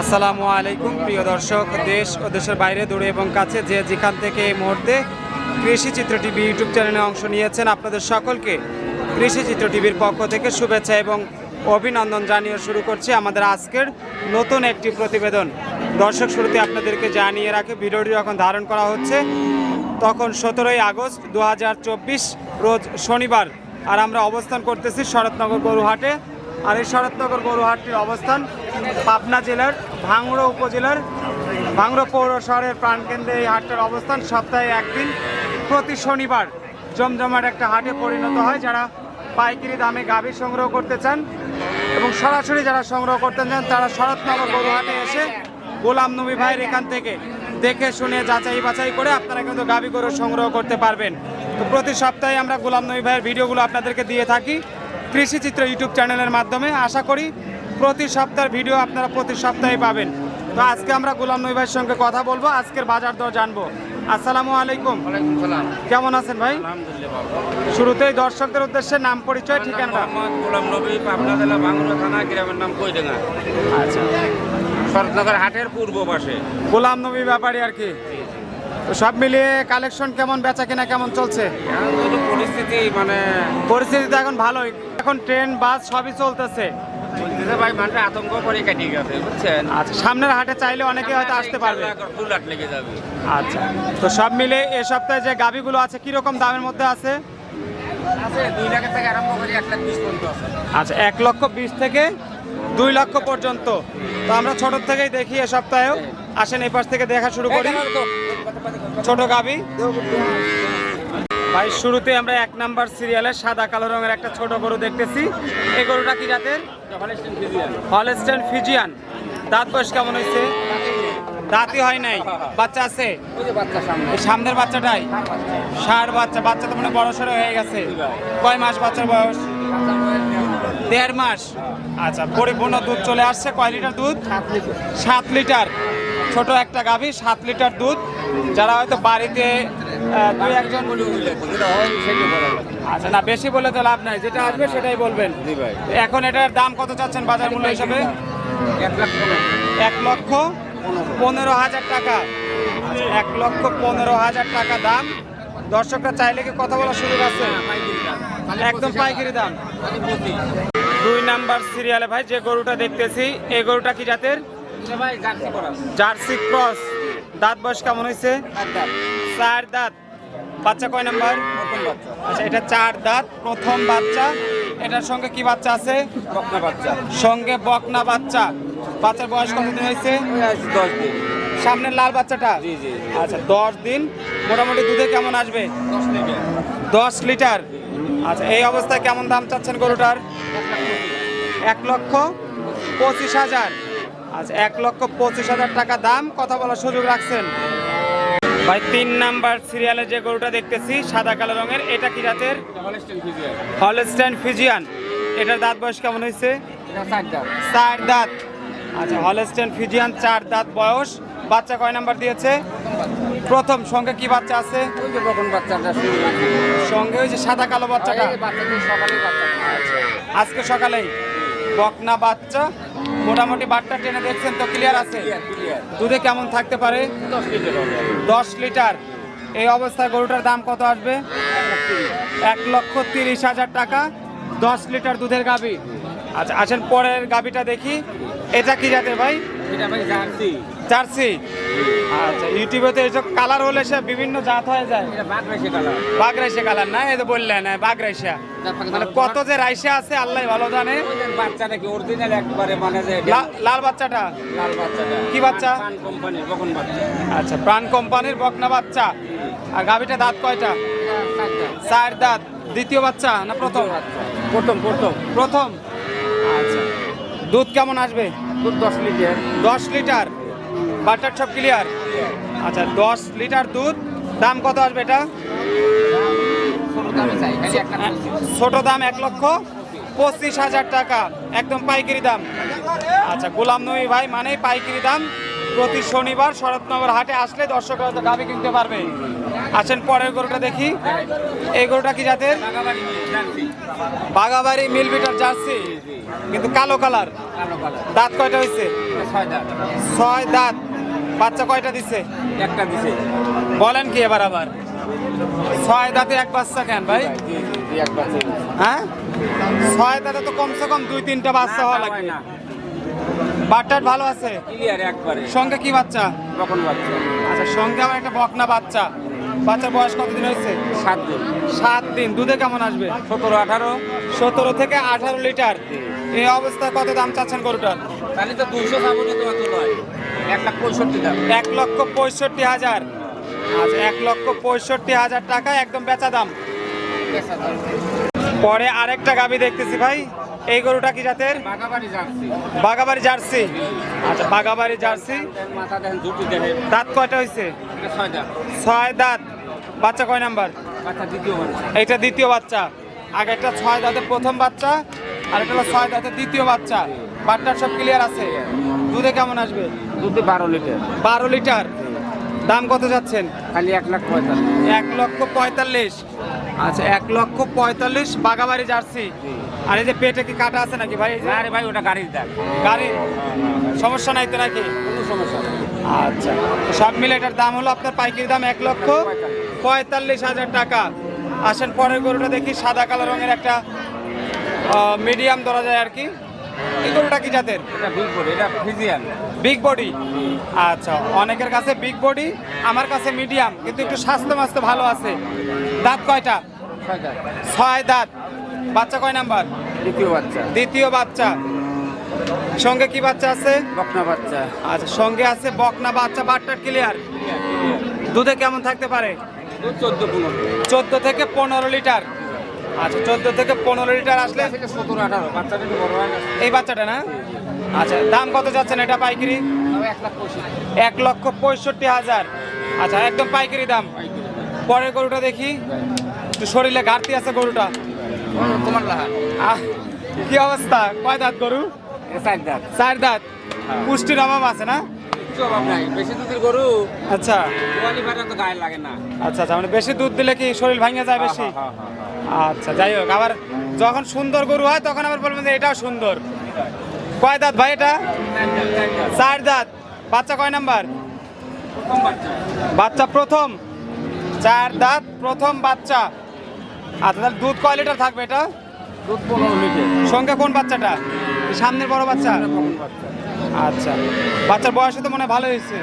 আসসালামু আলাইকুম, প্রিয় দর্শক, দেশ ও দেশের বাইরে, দূরে এবং কাছে যে যেখান থেকে এই মুহূর্তে কৃষি চিত্র টিভি ইউটিউব চ্যানেলে অংশ নিয়েছেন, আপনাদের সকলকে কৃষি চিত্র টিভির পক্ষ থেকে শুভেচ্ছা এবং অভিনন্দন জানিয়ে শুরু করছি আমাদের আজকের নতুন একটি প্রতিবেদন। দর্শক শুরুতে আপনাদেরকে জানিয়ে রাখে, ভিডিওটি যখন ধারণ করা হচ্ছে, তখন সতেরোই আগস্ট দু হাজার চব্বিশ রোজ শনিবার, আর আমরা অবস্থান করতেছি শরৎনগর গরুহাটে। আর এই শরৎনগর গরুহাটটির অবস্থান পাবনা জেলার ভাঙড়া উপজেলার ভাঙড়া পৌর শহরের প্রাণকেন্দ্রে এই হাটটার অবস্থান। সপ্তাহে একদিন প্রতি শনিবার জমজমাট একটা হাটে পরিণত হয়। যারা পাইকারি দামে গাভী সংগ্রহ করতে চান এবং সরাসরি যারা সংগ্রহ করতে চান, তারা শরৎনগর গরুহাটে এসে গোলাম নবী ভাইয়ের এখান থেকে দেখে শুনে যাচাই বাছাই করে আপনারা কিন্তু গাভী গরু সংগ্রহ করতে পারবেন। তো প্রতি সপ্তাহে আমরা গোলাম নবী ভাইয়ের ভিডিওগুলো আপনাদেরকে দিয়ে থাকি কৃষি চিত্র ইউটিউব চ্যানেলের মাধ্যমে। আশা করি প্রতি সপ্তাহের ভিডিও আপনারা প্রতি সপ্তাহে পাবেন। তো আজকে আমরা গোলাম নবী ভাইয়ের সঙ্গে কথা বলব আজকের বাজার দর জানব। আসসালামু আলাইকুম। কেমন আছেন ভাই? শুরুতেই দর্শকদের উদ্দেশ্যে নাম পরিচয় মোহাম্মদ গোলাম নবী পাবনা জেলা ভাঙড়া থানা গ্রামের নাম কইডেঙ্গা আচ্ছা। হাটের পূর্ব পাশে। গোলাম নবী ব্যাপারী আর কি। সব মিলিয়ে কালেকশন কেমন বেচা কিনা কেমন চলছে? পরিস্থিতি মানে পরিস্থিতি তো এখন ভালোই। এখন ট্রেন বাস সবই চলতেছে। বলতেছে ভাই মানুষ আতঙ্ক করে কাটিয়ে গেছে বুঝছেন? আচ্ছা সামনের হাটে চাইলে অনেকে হয়তো আসতে পারবে। দু লাখ লেগে যাবে। আচ্ছা তো সব মিলে এ সপ্তাহে যে গাবিগুলো আছে কীরকম দামের মধ্যে আছে? আচ্ছা এক লক্ষ বিশ থেকে দুই লক্ষ পর্যন্ত। তো আমরা ছোট থেকেই দেখি এ সপ্তাহেও। আসেন এই পাশ থেকে দেখা শুরু করি। ছোট গাবি ভাই, শুরুতে আমরা এক নাম্বার সিরিয়ালে সাদা, কালো রঙের একটা ছোট গরু দেখতেছি। এই গরুটা কি জাতের? হলস্টেন ফিজিয়ান দাঁত বয়স কেমন হয়েছে? দাঁতই হয় নাই। বাচ্চা আছে? সামনের বাচ্চাটাই? ষাট বাচ্চা। বাচ্চা তো মানে বড় সড়ো হয়ে গেছে। কয় মাস বাচ্চার বয়স? দেড় মাস। আচ্ছা পরিপূর্ণ দুধ চলে আসছে। কয় লিটার দুধ? সাত লিটার। ছোট একটা গাভী সাত লিটার দুধ। যারা হয়তো বাড়িতে দুই একজন আচ্ছা না বেশি বলে তো লাভ নাই। যেটা আসবে সেটাই বলবেন। এখন এটার দাম কত চাচ্ছেন বাজার মূল্য হিসাবে? এক লক্ষ পনেরো হাজার টাকা। এক লক্ষ পনেরো হাজার টাকা দাম। দর্শকরা চাইলে কি কথা বলার সুযোগ আছে? একদম পাইকারি দাম। দুই নাম্বার সিরিয়ালে ভাই যে গরুটা দেখতেছি এই গরুটা কি জাতের? Jersey cross. দাঁত বয়স কেমন হয়েছে? চার দাঁত। বাচ্চা কয় নাম্বার? আচ্ছা এটা চার দাঁত প্রথম বাচ্চা। এটার সঙ্গে কি বাচ্চা আছে? বকনা বাচ্চা। সঙ্গে বকনা বাচ্চা। বাচ্চার বয়স কতদিন হয়েছে? দশ দিন। সামনের লাল বাচ্চাটা? জি জি আচ্ছা দশ দিন। মোটামুটি দুধে কেমন আসবে? দশ লিটার। আচ্ছা এই অবস্থায় কেমন দাম চাচ্ছেন গরুটার? এক লক্ষ পঁচিশ হাজার। আচ্ছা এক লক্ষ পঁচিশ হাজার টাকা দাম কথা বলার সুযোগ রাখছেন। ভাই তিন নাম্বার সিরিয়ালে যে গরুটা দেখতেছি সাদা কালো রঙের এটা কি জাতের? Holstein Friesian. এটার দাঁত বয়স কেমন হয়েছে? চার দাঁত। আচ্ছা হলস্টাইন ফিজিয়ান চার দাঁত বয়স। বাচ্চা কয় নাম্বার দিয়েছে? প্রথম সঙ্গে কি বাচ্চা আছে? সঙ্গে ওই যে সাদা কালো বাচ্চাটা। আজকে সকালেই। বকনা বাচ্চা। মোটামুটি বাটটা টেনে দেখছেন তো ক্লিয়ার আছে? দুধে কেমন থাকতে পারে? দশ লিটার হবে। দশ লিটার। এই অবস্থায় গরুটার দাম কত আসবে? এক লক্ষ তিরিশ হাজার টাকা। দশ লিটার দুধের গাবি আচ্ছা আসেন পরের গাবিটা দেখি। এটা কি জাতের ভাই? জার্সি। আচ্ছা ইউটিউবে তো এইসব কালার হলে সে বিভিন্ন জাত হয়ে যায়। রাশি কালার। না? এই তো বললেন বাঘ রাইসা মানে কত যে রাইসা আছে আল্লাহ ভালো জানে। বাচ্চাটা কি অরিজিনাল একবারে মানে যে লাল বাচ্চাটা? লাল বাচ্চাটা। কি বাচ্চা? পান কোম্পানির বকন বাচ্চা। আচ্ছা প্রাণ কোম্পানির বকনা বাচ্চা। আর গাভিটা দাঁত কয়টা? চার দাঁত। দ্বিতীয় বাচ্চা না প্রথম? প্রথম প্রথম। প্রথম। আচ্ছা। দুধ কেমন আসবে? দুধ দশ লিটার। দশ লিটার। বাটার সব ক্লিয়ার আচ্ছা দশ লিটার দুধ। দাম কত আসবে এটা? ছোট দামে এক লক্ষ পঁচিশ হাজার টাকা। একদম পাইকারি দাম। আচ্ছা গোলাম নবী ভাই, মানেই পাইকারি দাম। প্রতি শনিবার শরৎনগর হাটে আসলে দর্শকরা তো গাভি কিনতে পারবে। আসেন পরের গরুটা দেখি। এই গরুটা কি জাতের? বাগাবাড়ি বাগাবাড়ি মিলবিটার জার্সি কিন্তু কালো কালার। দাঁত কয়টা হয়েছে? ছয় দাঁত। বাচ্চা কয়টা দিছে? একটা দিছে। বলেন কি এবার আবার। ছয় দাঁতে এক বাচ্চা কেন ভাই? হ্যাঁ? ছয় দাঁতে তো কমসে কম দুই তিনটা বাচ্চা হওয়া লাগবে না। বাটটার ভালো আছে? ক্লিয়ার একবারে। সঙ্গে কি বাচ্চা? কখন বাচ্চা। আচ্ছা সঙ্গে আমার একটা বকনা বাচ্চা। বাচ্চার বয়স কতদিন হয়েছে? সাত দিন। সাত দিন। দুধে কেমন আসবে? সতেরো আঠারো। সতেরো থেকে আঠারো লিটার। এই অবস্থায় কত দাম চাচ্ছেন গরুটার? তাহলে তো দুশো সাবনে তোমার তো নয় এক লাখ পঁয়ষট্টি দাম। এক লক্ষ পঁয়ষট্টি হাজার। আচ্ছা এক লক্ষ পঁয়ষট্টি হাজার টাকা একদম বেচা দাম। পরে আরেকটা গাবি দেখতেছি ভাই। এই গরুটা কি জাতের? বাগাবাড়ি জার্সি। আচ্ছা বাগাবাড়ি জার্সি। দাঁত কয়টা হয়েছে ছয় দাঁত। বাচ্চা কয় নাম্বার? এটা দ্বিতীয় বাচ্চা। আগেরটা ছয় দাঁতের প্রথম বাচ্চা আর এটা হলো ছয় দাঁতের দ্বিতীয় বাচ্চা। বাচ্চার সব ক্লিয়ার আছে? দুধে কেমন আসবে? দুধে বারো লিটার। বারো লিটার। দাম কত যাচ্ছেন? খালি এক লাখ পঁয়তাল্লিশ। এক লক্ষ পঁয়তাল্লিশ। আচ্ছা এক লক্ষ পঁয়তাল্লিশ বাগাবাড়ি জার্সি। আর এই যে পেটে কি কাটা আছে নাকি ভাই? আরে ভাই ওটা গাড়ির দাম গাড়ি? সমস্যা নাই তো নাকি? কোনো সমস্যা আচ্ছা সব মিলে এটার দাম হলো আপনার পাইকারি দাম এক লক্ষ পঁয়তাল্লিশ হাজার টাকা। আসেন পরের গরুটা দেখি সাদা কালো রঙের একটা মিডিয়াম ধরা যায় আর কি। এই গরুটা কি জাতের? এটা বিগ বডি এটা ফিজিয়ান বিগ বডি আচ্ছা অনেকের কাছে বিগ বডি আমার কাছে মিডিয়াম কিন্তু একটু স্বাস্থ্য মাস্ত ভালো আছে। দাঁত কয়টা? ছয় দাঁত বাচ্চা কয় নাম্বার? দ্বিতীয় বাচ্চা। দ্বিতীয় বাচ্চা। সঙ্গে কি বাচ্চা আছে? বকনা বাচ্চা। আচ্ছা সঙ্গে আছে বকনা বাচ্চা বাটটার ক্লিয়ার দুধে কেমন থাকতে পারে? চোদ্দ থেকে পনেরো লিটার। আচ্ছা চোদ্দ থেকে পনেরো লিটার আসলে সতেরো আঠারো। বাচ্চাটা বড় হয় এই বাচ্চাটা না? আচ্ছা দাম কত যাচ্ছেন এটা পাইকারি? এক এক লক্ষ পঁয়ষট্টি হাজার। আচ্ছা একদম পাইকারি দাম। পরের গরুটা দেখি। একটু শরীরে ঘাটতি আছে গরুটা। তোমার আহ, কি অবস্থা? কয় দাঁত গরু? চার দাঁত। চার দাঁত। পুষ্টির অভাব আছে না? অভাব নাই। বেশি দুধের গরু আচ্ছা। তো গায়ে লাগে না। আচ্ছা আচ্ছা মানে বেশি দুধ দিলে কি শরীর ভাঙে যায় বেশি? হ্যাঁ, হ্যাঁ, হ্যাঁ, আচ্ছা যাই হোক আবার যখন সুন্দর গরু হয় তখন আবার বলবেন যে এটাও সুন্দর। কয় দাঁত ভাই এটা। চার দাঁত। বাচ্চা কয় নাম্বার? বাচ্চা। বাচ্চা প্রথম। চার দাঁত প্রথম বাচ্চা। আচ্ছা তাহলে দুধ কয় লিটার থাকবে এটা? দুধ পনেরো লিটার সঙ্গে কোন বাচ্চাটা? সামনের বড় বাচ্চা? আচ্ছা বাচ্চার বয়স তো মনে হয় ভালো হয়েছে।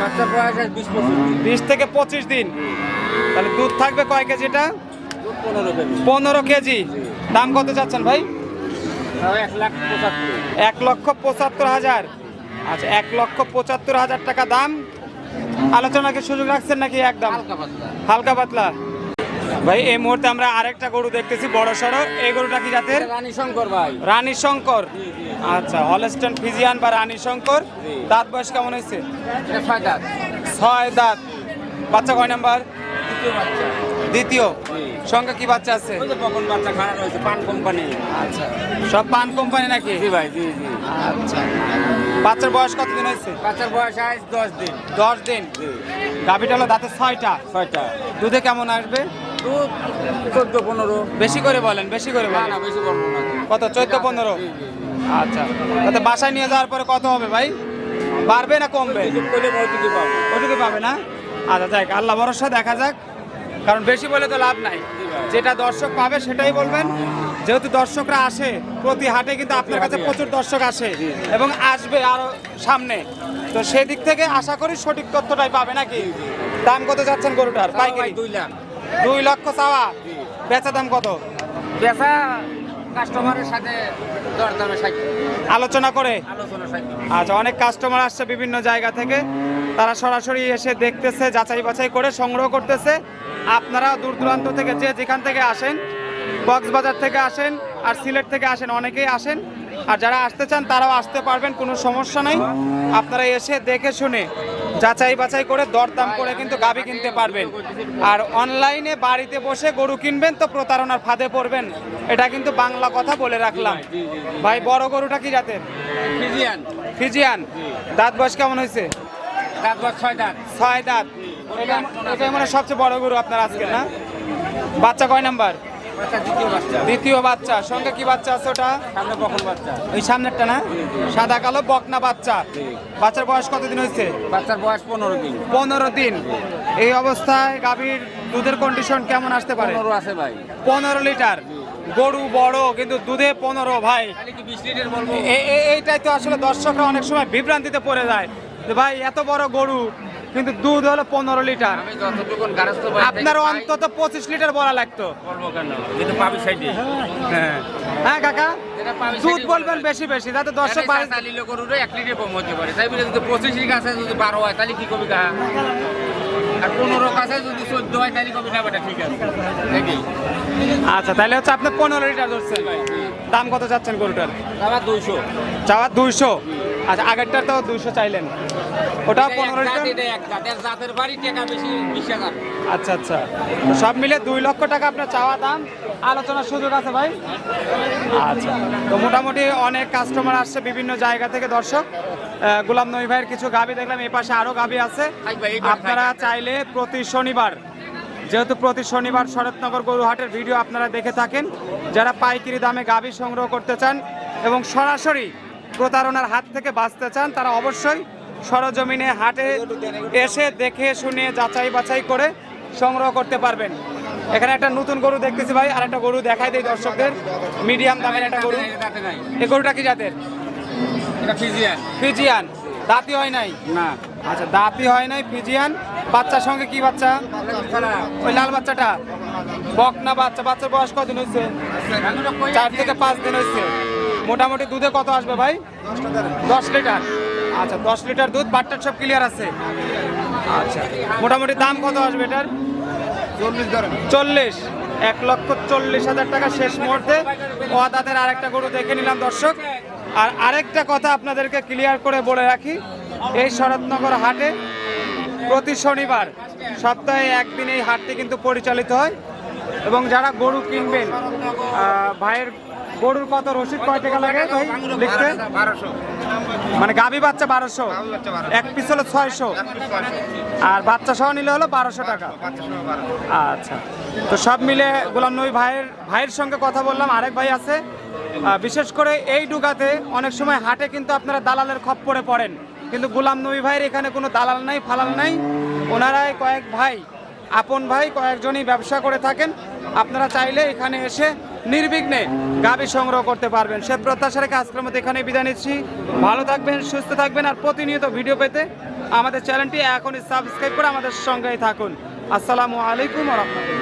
বাচ্চার বয়স বিশ পঁচিশ বিশ থেকে পঁচিশ দিন। তাহলে দুধ থাকবে কয় কেজি এটা? পনেরো কেজি। দাম কত চাচ্ছেন ভাই? এক লক্ষ পঁচাত্তর হাজার। আচ্ছা এক লক্ষ পঁচাত্তর হাজার টাকা দাম। আলোচনাকে সুযোগ রাখছেন নাকি একদম? হালকা পাতলা। হালকা পাতলা। ভাই এই মুহূর্তে আমরা আরেকটা গরু দেখতেছি বড় সড়ো। এই গরুটা কি জাতের? রানী শঙ্কর ভাই। রানী শঙ্কর। আচ্ছা হলস্টন ফিজিয়ান বা রানী শঙ্কর? দাঁত বয়স কেমন হয়েছে? ছয় দাঁত। ছয় দাঁত। বাচ্চা কয় নাম্বার? দ্বিতীয়। সঙ্গে কি বাচ্চা আছে? কখন বাচ্চা খারাপ হয়েছে পান কোম্পানি। আচ্ছা। সব পান কোম্পানি নাকি? জি ভাই জি জি। আচ্ছা। বাচ্চার বয়স কতদিন হয়েছে? বাচ্চার বয়স আজ দশ দিন। দশ দিন। গাভিটা হলো দাঁতে ছয়টা। ছয়টা। দুধে কেমন আসবে? দুধ চোদ্দ পনেরো। বেশি করে বলেন বেশি করে বলেন না বেশি বলব না। কত চোদ্দ পনেরো। আচ্ছা তাতে বাসায় নিয়ে যাওয়ার পরে কত হবে ভাই? বাড়বে না কমবে? মজুরি পাবো। ওটুকু পাবে না? আচ্ছা যাক আল্লাহ ভরসা দেখা যাক। কারণ বেশি বলে তো লাভ নাই। যেটা দর্শক পাবে সেটাই বলবেন। যেহেতু দর্শকরা আসে প্রতি হাটে কিন্তু আপনার কাছে প্রচুর দর্শক আসে এবং আসবে আরও সামনে। তো সেদিক থেকে আশা করি সঠিক তথ্যটাই পাবে নাকি? দাম কত যাচ্ছেন গরুটার? পাইকারি? দুই লাখ। দুই লক্ষ চাওয়া। বেচা দাম কত? বেচা কাস্টমারের সাথে দরদামে আলোচনা করে। আচ্ছা অনেক কাস্টমার আসছে বিভিন্ন জায়গা থেকে। তারা সরাসরি এসে দেখতেছে যাচাই বাছাই করে সংগ্রহ করতেছে। আপনারা দূর দূরান্ত থেকে যে যেখান থেকে আসেন কক্সবাজার থেকে আসেন আর সিলেট থেকে আসেন অনেকেই আসেন। আর যারা আসতে চান তারাও আসতে পারবেন কোনো সমস্যা নেই। আপনারা এসে দেখে শুনে যাচাই বাছাই করে দরদাম করে কিন্তু গাভি কিনতে পারবেন। আর অনলাইনে বাড়িতে বসে গরু কিনবেন তো প্রতারণার ফাঁদে পড়বেন এটা কিন্তু বাংলা কথা বলে রাখলাম। ভাই বড় গরুটা কি জাতের? ফিজিয়ান। ফিজিয়ান। দাঁত বয়স কেমন হয়েছে? দাঁত বয়স ছয় দাঁত। ছয় দাঁত। এটাই মানে সবচেয়ে বড় গরু আপনার আজকে না? বাচ্চা কয় নাম্বার? দ্বিতীয় বাচ্চা। সঙ্গে কি বাচ্চা আছে ওটা? সামনে কখন বাচ্চা। ওই সামনেরটা না? সাদা কালো বকনা বাচ্চা। বাচ্চার বয়স কতদিন হয়েছে? বাচ্চার বয়স পনেরো দিন। পনেরো দিন। এই অবস্থায় গাভীর দুধের কন্ডিশন কেমন আসতে পারে? পনেরো আছে ভাই। পনেরো লিটার। গরু বড় কিন্তু দুধে পনেরো ভাই। এইটাই তো আসলে দর্শকরা অনেক সময় বিভ্রান্তিতে পড়ে যায়। ভাই এত বড় গরু কিন্তু দুধ হলো পনেরো লিটার। আপনার অন্তত পঁচিশ লিটার বলা লাগতো। হ্যাঁ। হ্যাঁ কাকা? দুধ বলবেন বেশি বেশি। যাতে দর্শক বাড়ি চালিলে গরুরে এক লিটার কম হতে পারে। তাই বলে যদি পঁচিশ কাছে যদি বারো হয় তাহলে কি কবি কা আর পনেরো কাছে যদি চোদ্দ হয় তাহলে কবি না ঠিক আছে। নাকি আচ্ছা তাহলে হচ্ছে আপনি পনেরো লিটার ধরছেন। দাম কত চাচ্ছেন গরুটার? আবার দুইশো। চাওয়া দুইশো। আচ্ছা আগেরটার তো দুইশো চাইলেন। ওটা পনেরো জাতের বাড়ি টাকা বেশি বিশ হাজার। আচ্ছা আচ্ছা। সব মিলে দুই লক্ষ টাকা আপনার চাওয়া দাম। আলোচনার সুযোগ আছে ভাই? আচ্ছা। তো মোটামুটি অনেক কাস্টমার আসছে বিভিন্ন জায়গা থেকে দর্শক। গোলাম নই ভাইয়ের কিছু গাবি দেখলাম এই পাশে আরও গাবি আছে। আপনারা চাইলে প্রতি শনিবার যেহেতু প্রতি শনিবার শরৎনগর গরুহাটের ভিডিও আপনারা দেখে থাকেন যারা পাইকারি দামে গাবি সংগ্রহ করতে চান এবং সরাসরি প্রতারণার হাত থেকে বাঁচতে চান তারা অবশ্যই সরজমিনে হাটে এসে দেখে শুনে যাচাই বাছাই করে সংগ্রহ করতে পারবেন। এখানে একটা নতুন গরু দেখতেছি ভাই আর একটা গরু দেখাই দেয় দর্শকদের। মিডিয়াম দামের একটা গরু। এই গরুটা কি জাতের? ফিজিয়ান। দাঁতি হয় নাই? না। আচ্ছা দাঁতি হয় নাই ফিজিয়ান। বাচ্চার সঙ্গে কি বাচ্চা? ওই লাল বাচ্চাটা? বকনা বাচ্চা বাচ্চার বয়স কদিন হয়েছে? চার থেকে পাঁচ দিন হয়েছে। মোটামুটি দুধে কত আসবে ভাই? দশ লিটার। আচ্ছা দশ লিটার দুধ বাট্টার সব ক্লিয়ার আছে? আচ্ছা মোটামুটি দাম কত আসবে এটার? চল্লিশ চল্লিশ। এক লক্ষ চল্লিশ হাজার টাকা শেষ মুহূর্তে। ওয়াদাদের আরেকটা গরু দেখে নিলাম দর্শক। আর আরেকটা কথা আপনাদেরকে ক্লিয়ার করে বলে রাখি এই শরৎনগর হাটে প্রতি শনিবার সপ্তাহে একদিন এই হাটটি কিন্তু পরিচালিত হয়। এবং যারা গরু কিনবেন ভাইয়ের গরুর কত রসিদ কয় টাকা লাগে? ভাই, লিখতে? মানে গাভী বাচ্চা বারোশো। এক পিস হলো ছয়শো। আর বাচ্চা সহ নিলে হলো বারোশো টাকা। আচ্ছা। তো সব মিলে গোলাম নবী ভাইয়ের ভাইয়ের সঙ্গে কথা বললাম। আরেক ভাই আছে। বিশেষ করে এই ডুগাতে অনেক সময় হাটে কিন্তু আপনারা দালালের খপ্পরে পড়েন। কিন্তু গোলাম নবী ভাইয়ের এখানে কোনো দালাল নাই, ফালাল নাই। ওনারাই কয়েক ভাই আপন ভাই কয়েকজনই ব্যবসা করে থাকেন। আপনারা চাইলে এখানে এসে নির্বিঘ্নে গাবি সংগ্রহ করতে পারবেন। সে প্রত্যাশা রেখে আজকের মতো এখানে বিদায় নিচ্ছি। ভালো থাকবেন, সুস্থ থাকবেন আর প্রতিনিয়ত ভিডিও পেতে আমাদের চ্যানেলটি এখনই সাবস্ক্রাইব করে আমাদের সঙ্গেই থাকুন। আসসালামু আলাইকুম রহমতুল্লাহ।